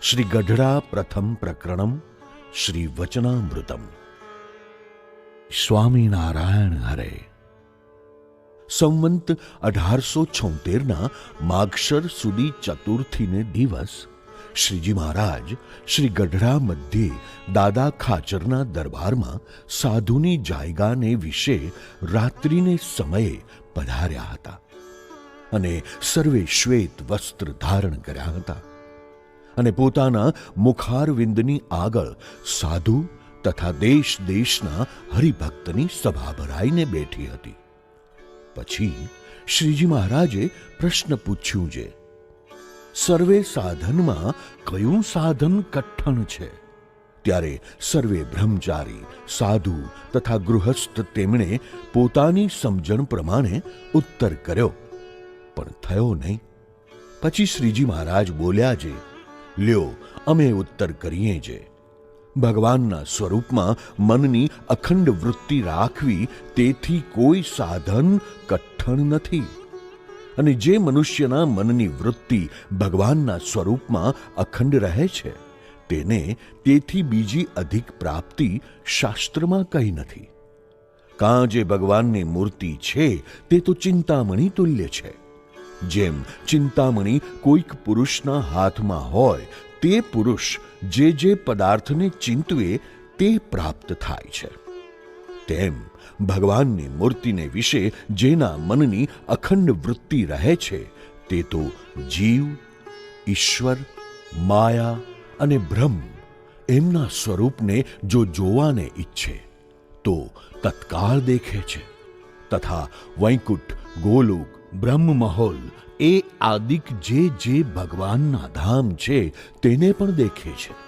શ્રી ગઢડા પ્રથમ પ્રકરણમ શ્રી વચનામૃતમ સ્વામિનારાયણ હરે સંવંત અઢારસો છોતેરના માગશર સુધી ચતુર્થીને દિવસ શ્રીજી મહારાજ શ્રી ગઢડા મધ્યે દાદા ખાચરના દરબારમાં સાધુની જાયગાને વિશે રાત્રિને સમયે પધાર્યા હતા અને સર્વે શ્વેત વસ્ત્ર ધારણ કર્યા હતા અને પોતાના મુખારવિંદની આગળ સાધુ તથા દેશ દેશના હરિભક્તની સભા ભરાઈને બેઠી હતી. પછી શ્રીજી મહારાજે પ્રશ્ન પૂછ્યું છે સર્વે સાધનમાં કયું સાધન કઠણ છે? ત્યારે સર્વે બ્રહ્મચારી, સાધુ તથા ગૃહસ્થ તેમણે પોતાની સમજણ પ્રમાણે ઉત્તર કર્યો. પણ થયો નહીં. પછી શ્રીજી મહારાજ બોલ્યા છે લ્યો, અમે ઉત્તર કરીએ જે. ભગવાનના સ્વરૂપમાં મનની અખંડ વૃત્તિ રાખવી તેથી કોઈ સાધન કઠણ નથી. અને જે મનુષ્યના મનની વૃત્તિ ભગવાનના સ્વરૂપમાં અખંડ રહે છે, તેને તેથી બીજી અધિક પ્રાપ્તિ શાસ્ત્રમાં કંઈ નથી. કાં જે ભગવાનની મૂર્તિ છે, તે તો ચિંતામણી તુલ્ય છે. જેમ ચિંતામણી કોઈક પુરુષના હાથમાં હોય, તે પુરુષ જે જે પદાર્થને ચિંતવે, તે પ્રાપ્ત થાય છે. તેમ ભગવાનની મૂર્તિને વિશે જેના મનની અખંડ વૃત્તિ રહે છે, તે તો જીવ, ઈશ્વર, માયા અને બ્રહ્મ એમના સ્વરૂપને જો જોવાને ઈચ્છે, તો તત્કાળ દેખે છે. તથા વૈકુંઠ ગોલોક બ્રહ્મમહોલ એ આદિક જે જે ભગવાનના ધામ છે તેને પણ દેખે છે.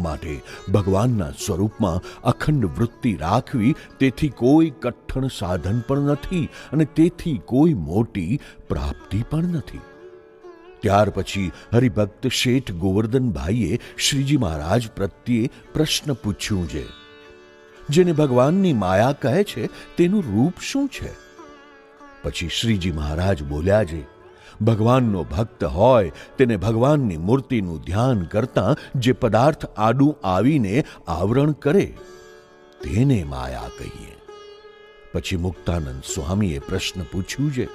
માટે ભગવાનના સ્વરૂપમાં અખંડ વૃત્તિ રાખવી તેથી કોઈ કઠણ સાધન પણ નથી અને તેથી કોઈ મોટી પ્રાપ્તિ પણ નથી. ત્યાર પછી હરિભક્ત શેઠ ગોવર્ધનભાઈએ શ્રીજી મહારાજ પ્રત્યે પ્રશ્ન પૂછ્યું છે. જેને ભગવાનની માયા કહે છે તેનું રૂપ શું છે? પછી શ્રીજી મહારાજ બોલ્યા છે, ભગવાનનો ભક્ત હોય તેને ભગવાનની મૂર્તિનું ધ્યાન કરતા જે પદાર્થ આડું આવીને આવરણ કરે, તેને માયા કહીએ. પછી મુક્તાનંદ સ્વામીએ પ્રશ્ન પૂછ્યું છે,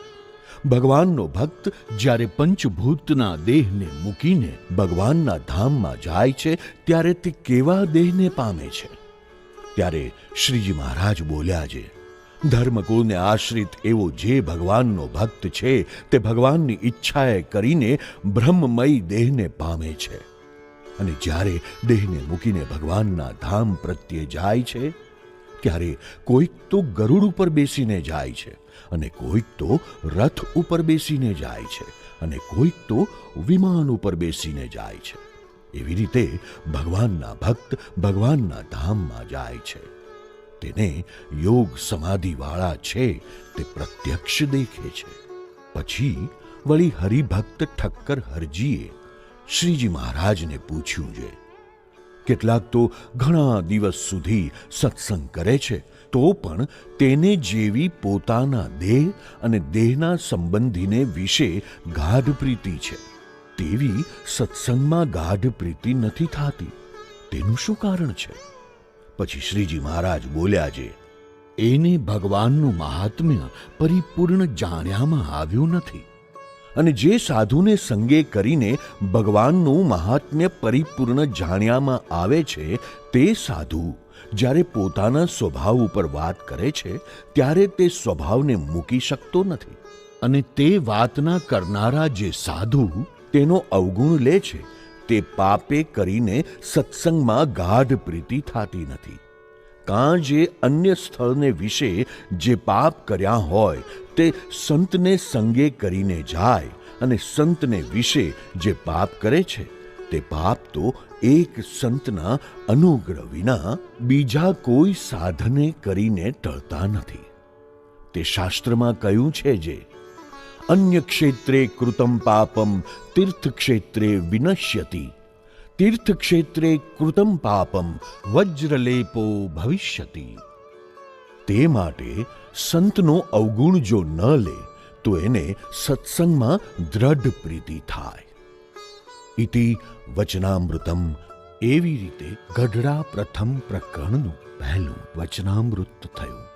ભગવાનનો ભક્ત જ્યારે પંચભૂતના દેહને મૂકીને ભગવાનના ધામમાં જાય છે, ત્યારે તે કેવા દેહને પામે છે? ત્યારે શ્રીજી મહારાજ બોલ્યા છે ધર્મકુળને આશ્રિત એવો જે ભગવાનનો ભક્ત છે, તે ભગવાનની ઈચ્છાએ કરીને બ્રહ્મમય દેહને પામે છે. અને જ્યારે દેહને મૂકીને ભગવાનના ધામ પ્રત્યે જાય છે, ત્યારે કોઈક તો ગરુડ ઉપર બેસીને જાય છે અને કોઈક તો રથ ઉપર બેસીને જાય છે અને કોઈક તો વિમાન ઉપર બેસીને જાય છે. એવી રીતે ભગવાનના ભક્ત ભગવાનના ધામમાં જાય છે. તેને યોગ સમાધિવાળા છે તે પ્રત્યક્ષ દેખે છે. પછી વળી હરિભક્ત ઠક્કર હરજીએ શ્રીજી મહારાજને પૂછ્યું છે કેટલાક તો ઘણા દિવસ સુધી સત્સંગ કરે છે, તો પણ તેને જેવી પોતાના દેહ અને દેહના સંબંધીને વિશે ગાઢ પ્રીતિ છે. તેવી સત્સંગમાં ગાઢ પ્રીતિ નથી થતી. તેનું શું કારણ છે? પછી શ્રીજી મહારાજ બોલ્યા છે, એને ભગવાનનું મહાત્મ્ય પરિપૂર્ણ જાણ્યામાં આવ્યું નથી. અને જે સાધુને સંગે કરીને ભગવાનનું મહાત્મ્ય પરિપૂર્ણ જાણ્યામાં આવે છે, તે સાધુ જ્યારે પોતાના સ્વભાવ ઉપર વાત કરે છે, ત્યારે તે સ્વભાવને મૂકી શકતો નથી. અને તે વાતના કરનારા જે સાધુ તેનો અવગુણ લે છે તે પાપે કરીને સત્સંગમાં ગાઢ પ્રીતિ થતી નથી. કાં જે અન્ય સ્થળને વિશે જે પાપ કર્યા હોય, તે સંતને સંગે કરીને જાય અને સંતને વિશે જે પાપ કરે છે, તે પાપ તો એક સંતના અનુગ્રહ વિના બીજા કોઈ સાધને કરીને ટળતા નથી. તે શાસ્ત્રમાં કહ્યું છે જે અન્ય ક્ષેત્રે કૃતમ પાપમ તીર્થક્ષેત્રે વિનશ્યતિ તીર્થક્ષેત્રે કૃતમ પાપમ વજ્રલેપો ભવિષ્યતિ તે માટે સંતનો અવગુણ જો ન લે તો એને સત્સંગમાં દ્રઢ પ્રીતિ થાય ઇતિ વચનામૃતમ એવી રીતે ગઢડા પ્રથમ પ્રકરણનું પહેલું વચનામૃત થયું